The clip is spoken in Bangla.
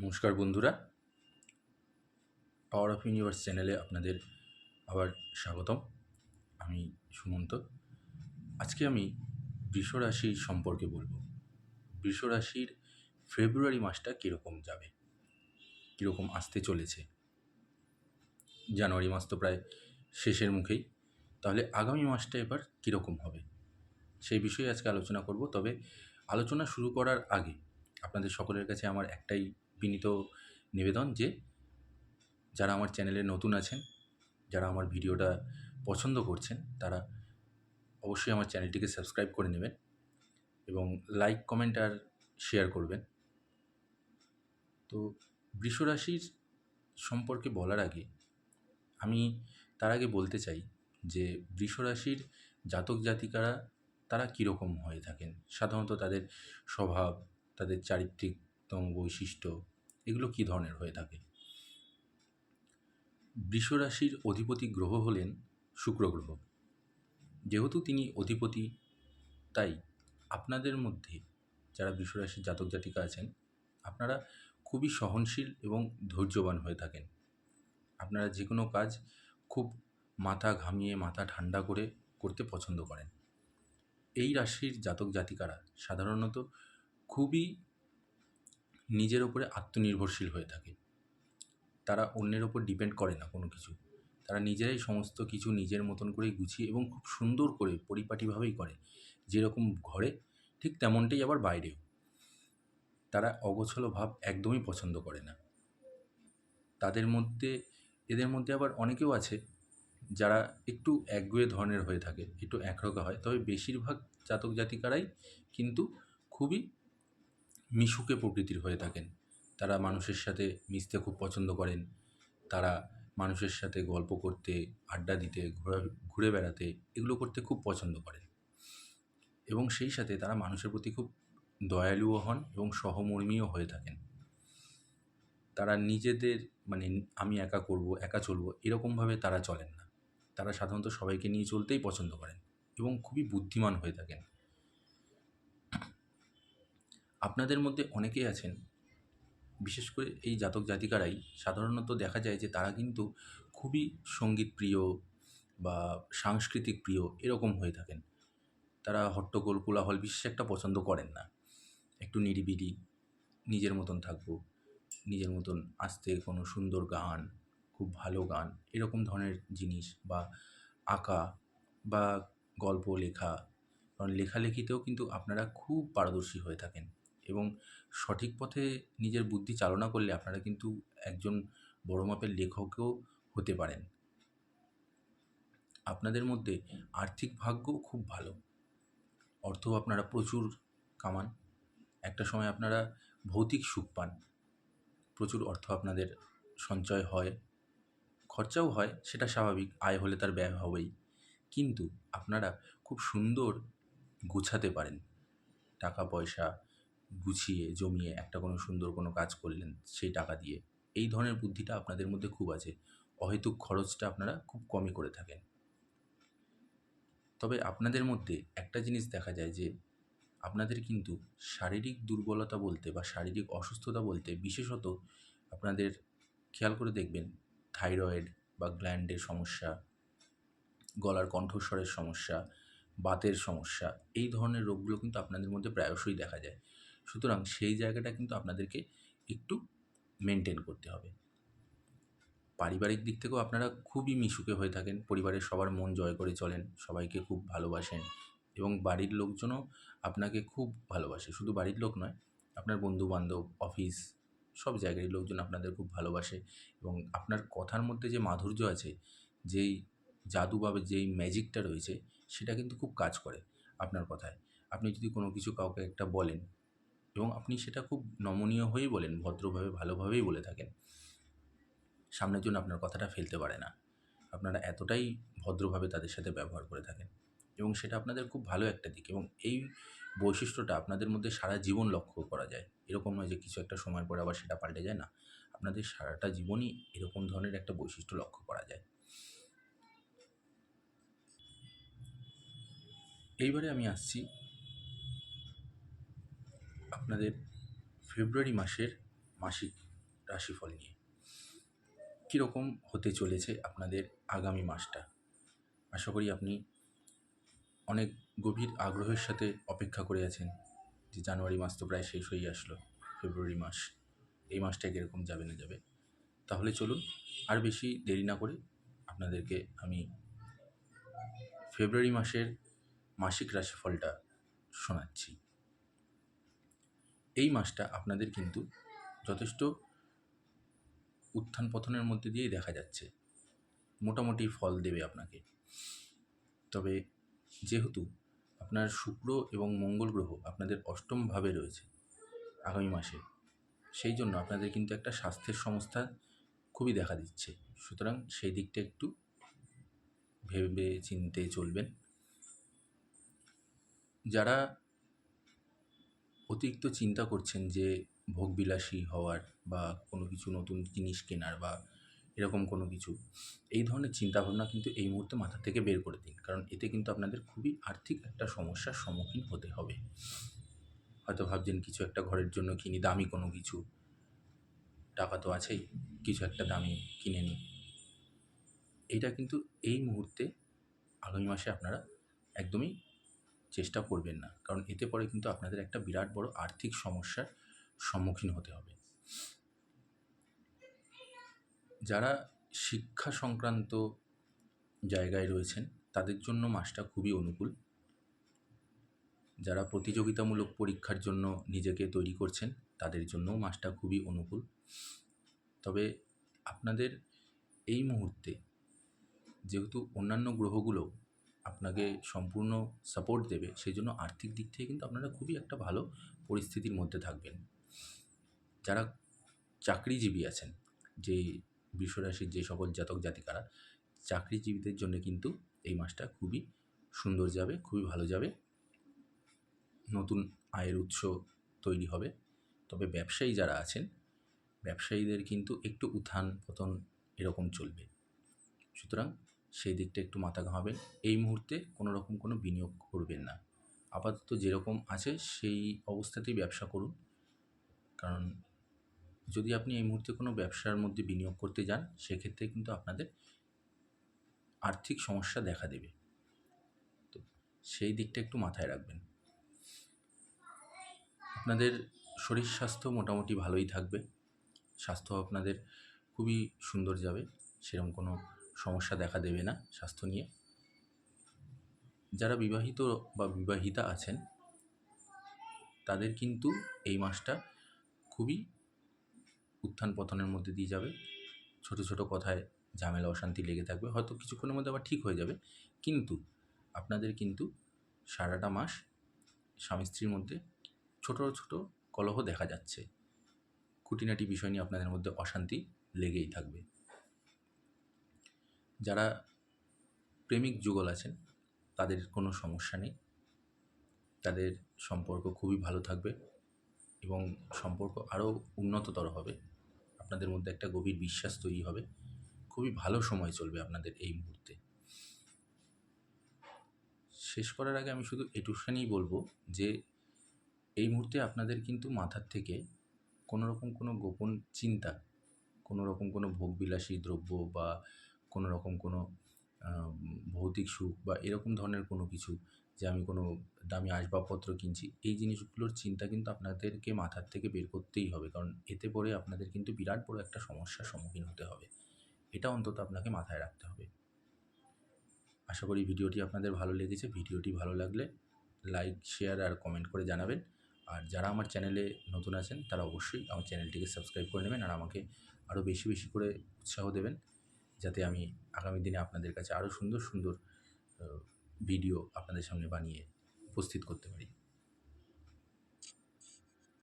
নমস্কার বন্ধুরা। পাওয়ার অফ ইউনিভার্স চ্যানেলে আপনাদের আবার স্বাগতম। আমি সুমন্ত। আজকে আমি বৃষ রাশি সম্পর্কে বলব। বৃষ রাশির ফেব্রুয়ারি মাসটা কীরকম যাবে? কীরকম আসতে চলেছে? জানুয়ারি মাস তো প্রায় শেষের মুখেই। তাহলে আগামী মাসটা এবার কীরকম হবে? সেই বিষয়ে আজকে আলোচনা করব। তবে আলোচনা শুরু করার আগে আপনাদের সকলের কাছে আমার একটাই বিনীত নিবেদন যে যারা আমার চ্যানেলে নতুন আছেন, যারা আমার ভিডিওটা পছন্দ করছেন, তারা অবশ্যই আমার চ্যানেলটিকে সাবস্ক্রাইব করে নেবেন এবং লাইক, কমেন্ট আর শেয়ার করবেন। তো বৃষরাশির সম্পর্কে বলার আগে আমি তার আগে বলতে চাই যে বৃষরাশির জাতক জাতিকারা তারা কীরকম হয়ে থাকেন? সাধারণত তাদের স্বভাব, তাদের চারিত্রিকতম বৈশিষ্ট্য এগুলো কী ধরনের হয়ে থাকে? বৃষরাশির অধিপতি গ্রহ হলেন শুক্র গ্রহ। যেহেতু তিনি অধিপতি, তাই আপনাদের মধ্যে যারা বৃষরাশির জাতক জাতিকা আছেন, আপনারা খুবই সহনশীল এবং ধৈর্যবান হয়ে থাকেন। আপনারা যে কোনো কাজ খুব মাথা ঘামিয়ে, মাথা ঠান্ডা করে করতে পছন্দ করেন। এই রাশির জাতক জাতিকারা সাধারণত খুবই নিজের ওপরে আত্মনির্ভরশীল হয়ে থাকে। তারা অন্যের ওপর ডিপেন্ড করে না কোনো কিছু। তারা নিজেরাই সমস্ত কিছু নিজের মতন করেই গুছিয়ে এবং খুব সুন্দর করে পরিপাটিভাবেই করে। যেরকম ঘরে, ঠিক তেমনটাই আবার বাইরেও। তারা অগোছলো ভাব একদমই পছন্দ করে না। তাদের মধ্যে, এদের মধ্যে আবার অনেকেও আছে যারা একটু একগুয়ে ধরনের হয়ে থাকে, একটু একরোগা হয়। তবে বেশিরভাগ জাতক জাতিকারাই কিন্তু খুবই মিশুকে প্রকৃতির হয়ে থাকেন। তারা মানুষের সাথে মিশতে খুব পছন্দ করেন। তারা মানুষের সাথে গল্প করতে, আড্ডা দিতে, ঘোরা, ঘুরে বেড়াতে এগুলো করতে খুব পছন্দ করেন। এবং সেই সাথে তারা মানুষের প্রতি খুব দয়ালুও হন এবং সহমর্মীও হয়ে থাকেন। তারা নিজেদের মানে আমি একা করব, একা চলবো এরকমভাবে তারা চলেন না। তারা সাধারণত সবাইকে নিয়ে চলতেই পছন্দ করেন এবং খুবই বুদ্ধিমান হয়ে থাকেন। আপনাদের মধ্যে অনেকেই আছেন, বিশেষ করে এই জাতক জাতিকারাই, সাধারণত দেখা যায় যে তারা কিন্তু খুবই সংগীত প্রিয় বা সাংস্কৃতিক প্রিয় এরকম হয়ে থাকেন। তারা হট্টগোল, কোলাহল বিশেষ একটা পছন্দ করেন না। একটু নিরিবিলি, নিজের মতন থাকব, নিজের মতন আসতে কোনো সুন্দর গান, খুব ভালো গান, এরকম ধরনের জিনিস বা আঁকা বা গল্প, লেখা, কারণ লেখালেখিতেও কিন্তু আপনারা খুব পারদর্শী হয়ে থাকেন। এবং সঠিক পথে নিজের বুদ্ধি চালনা করলে আপনারা কিন্তু একজন বড় মাপের লেখকও হতে পারেন। আপনাদের মধ্যে আর্থিক ভাগ্যও খুব ভালো। অর্থ আপনারা প্রচুর কামান। একটা সময় আপনারা ভৌতিক সুখ পান। প্রচুর অর্থ আপনাদের সঞ্চয় হয়। খরচাও হয়, সেটা স্বাভাবিক, আয় হলে তার ব্যয় হবেই। কিন্তু আপনারা খুব সুন্দর গুছাতে পারেন। টাকা, পয়সা গুছিয়ে জমিয়ে একটা কোনো সুন্দর কোনো কাজ করলেন সেই টাকা দিয়ে। এই ধরনের বুদ্ধিটা আপনাদের মধ্যে খুব আছে। অহেতুক খরচটা আপনারা খুব কমই করে থাকেন। তবে আপনাদের মধ্যে একটা জিনিস দেখা যায় যে, আপনাদের কিন্তু শারীরিক দুর্বলতা বলতে বা শারীরিক অসুস্থতা বলতে বিশেষত আপনাদের খেয়াল করে দেখবেন, থাইরয়েড বা গ্ল্যান্ডের সমস্যা, গলার কণ্ঠস্বরের সমস্যা, বাতের সমস্যা, এই ধরনের রোগগুলো কিন্তু আপনাদের মধ্যে প্রায়শই দেখা যায়। সুতরাং সেই জায়গাটা কিন্তু আপনাদেরকে একটু মেনটেন করতে হবে। পারিবারিক দিক থেকেও আপনারা খুবই মিশুকে হয়ে থাকেন, পরিবারের সবার মন জয় করে চলেন, সবাইকে খুব ভালোবাসেন এবং বাড়ির লোকজনও আপনাকে খুব ভালোবাসে। শুধু বাড়ির লোক নয়, আপনার বন্ধু বান্ধব অফিস, সব জায়গায় লোকজন আপনাদের খুব ভালোবাসে এবং আপনার কথার মধ্যে যে মাধুর্য আছে, যেই জাদু বা যেই ম্যাজিকটা রয়েছে, সেটা কিন্তু খুব কাজ করে আপনার কথায়। আপনি যদি কোনো কিছু কাউকে একটা বলেন এবং আপনি সেটা খুব নমনীয় হয়েই বলেন, ভদ্রভাবে, ভালোভাবেই বলে থাকেন। সামনের জন্য আপনার কথাটা ফেলতে পারে না। আপনারা এতটাই ভদ্রভাবে তাদের সাথে ব্যবহার করে থাকেন এবং সেটা আপনাদের খুব ভালো একটা দিক এবং এই বৈশিষ্ট্যটা আপনাদের মধ্যে সারা জীবন লক্ষ্য করা যায়। এরকম নয় যে কিছু একটা সময় পরে আবার সেটা পাল্টে যায়, না। আপনাদের সারাটা জীবনই এরকম ধরনের একটা বৈশিষ্ট্য লক্ষ্য করা যায়। এইবারে আমি আসছি আপনাদের ফেব্রুয়ারি মাসের মাসিক রাশিফল নিয়ে। কীরকম হতে চলেছে আপনাদের আগামী মাসটা? আশা করি আপনি অনেক গভীর আগ্রহের সাথে অপেক্ষা করে আছেন যে জানুয়ারি মাস তো প্রায় শেষ হয়ে আসলো, ফেব্রুয়ারি মাস। এই মাসটা কীরকম যাবে না যাবে? তাহলে চলুন আর বেশি দেরি না করে আপনাদেরকে আমি ফেব্রুয়ারি মাসের মাসিক রাশিফলটা শোনাচ্ছি। এই মাসটা আপনাদের কিন্তু যথেষ্ট উত্থান পতনের মধ্যে দিয়েই দেখা যাচ্ছে। মোটামুটি ফল দেবে আপনাকে। তবে যেহেতু আপনার শুক্র এবং মঙ্গল গ্রহ আপনাদের অষ্টম ভাবে রয়েছে আগামী মাসে, সেই জন্য আপনাদের কিন্তু একটা স্বাস্থ্যের সমস্যা খুবই দেখা দিচ্ছে। সুতরাং সেই দিকটা একটু ভেবে চিনতে চলবেন। যারা অতিরিক্ত চিন্তা করছেন যে ভোগবিলাসী হওয়ার বা কোনো কিছু নতুন জিনিস কেনার বা এরকম কোনো কিছু, এই ধরনের চিন্তাভাবনা কিন্তু এই মুহূর্তে মাথা থেকে বের করে দিন। কারণ এতে কিন্তু আপনাদের খুবই আর্থিক একটা সমস্যার সম্মুখীন হতে হবে। হয়তো ভাবছেন কিছু একটা ঘরের জন্য কিনি, দামি কোনো কিছু। টাকা তো আছেই, কিছু একটা দামি কিনে নিই এটা কিন্তু এই মুহূর্তে আগামী মাসে আপনারা একদমই চেষ্টা করবেন না। কারণ এতে পরে কিন্তু আপনাদের একটা বিরাট বড় আর্থিক সমস্যার সম্মুখীন হতে হবে। যারা শিক্ষা সংক্রান্ত জায়গায় রয়েছেন, তাদের জন্য মাসটা খুবই অনুকূল। যারা প্রতিযোগিতামূলক পরীক্ষার জন্য নিজেকে তৈরি করছেন, তাদের জন্যও মাসটা খুবই অনুকূল। তবে আপনাদের এই মুহূর্তে যেহেতু অন্যান্য গ্রহগুলো আপনাকে সম্পূর্ণ সাপোর্ট দেবে। সেই জন্য আর্থিক দিক থেকে কিন্তু আপনারা খুবই একটা ভালো পরিস্থিতির মধ্যে থাকবেন। যারা চাকরিজীবী আছেন, যে বিশ্বরাশির যে সকল জাতক জাতিকারা, চাকরিজীবীদের জন্য কিন্তু এই মাসটা খুবই সুন্দর যাবে, খুবই ভালো যাবে। নতুন আয়ের উৎস তৈরি হবে। তবে ব্যবসায়ী যারা আছেন, ব্যবসায়ীদের কিন্তু একটু উত্থান পতন এরকম চলবে। সুতরাং সেই দিকটা একটু মাথা ঘামাবেন। এই মুহূর্তে কোনো রকম কোনো বিনিয়োগ করবেন না। আপাতত যেরকম আছে সেই অবস্থাতেই ব্যবসা করুন। কারণ যদি আপনি এই মুহূর্তে কোনো ব্যবসার মধ্যে বিনিয়োগ করতে যান, সেক্ষেত্রে কিন্তু আপনাদের আর্থিক সমস্যা দেখা দেবে। তো সেই দিকটা একটু মাথায় রাখবেন। আপনাদের শরীর স্বাস্থ্য মোটামুটি ভালোই থাকবে। স্বাস্থ্য আপনাদের খুবই সুন্দর যাবে। সেরকম কোনো সমস্যা দেখা দেবে না স্বাস্থ্য নিয়ে। যারা বিবাহিত বা বিবাহিতা আছেন, তাদের কিন্তু এই মাসটা খুবই উত্থান পতনের মধ্যে দিয়ে যাবে। ছোট ছোট কথায় ঝামেলা, অশান্তি লেগে থাকবে। হয়তো কিছুক্ষণের মধ্যে আবার ঠিক হয়ে যাবে। কিন্তু আপনাদের কিন্তু সারাটা মাস স্বামী স্ত্রীর মধ্যে ছোট ছোট কলহ দেখা যাচ্ছে। খুঁটিনাটি বিষয় নিয়ে আপনাদের মধ্যে অশান্তি লেগেই থাকবে। যারা প্রেমিক যুগল আছেন, তাদের কোনো সমস্যা নেই। তাদের সম্পর্ক খুবই ভালো থাকবে এবং সম্পর্ক আরও উন্নততর হবে। আপনাদের মধ্যে একটা গভীর বিশ্বাস তৈরি হবে। খুবই ভালো সময় চলবে আপনাদের এই মুহূর্তে। শেষ করার আগে আমি শুধু এটুখানিই বলব যে, এই মুহূর্তে আপনাদের কিন্তু মাথার থেকে কোনো রকম কোনো গোপন চিন্তা কোনো রকম কোনো ভোগবিলাসী দ্রব্য বা কোনো রকম কোনো ভৌতিক সুখ বা এরকম ধরনের কোনো কিছু যে আমি কোনো দামি আসবাবপত্র কিনছি, এই জিনিসগুলোর চিন্তা কিন্তু আপনাদেরকে মাথার থেকে বের করতেই হবে। কারণ এতে পরে আপনাদের কিন্তু বিরাট বড় একটা সমস্যার সম্মুখীন হতে হবে। এটা অন্তত আপনাকে মাথায় রাখতে হবে। আশা করি ভিডিওটি আপনাদের ভালো লেগেছে। ভিডিওটি ভালো লাগলে লাইক, শেয়ার আর কমেন্ট করে জানাবেন। আর যারা আমার চ্যানেলে নতুন আছেন, তারা অবশ্যই আমার চ্যানেলটিকে সাবস্ক্রাইব করে নেবেন আর আমাকে আরও বেশি বেশি করে উৎসাহ দেবেন। যাতে আমি আগামী দিনে আপনাদের কাছে আরও সুন্দর সুন্দর ভিডিও আপনাদের সামনে বানিয়ে উপস্থিত করতে পারি।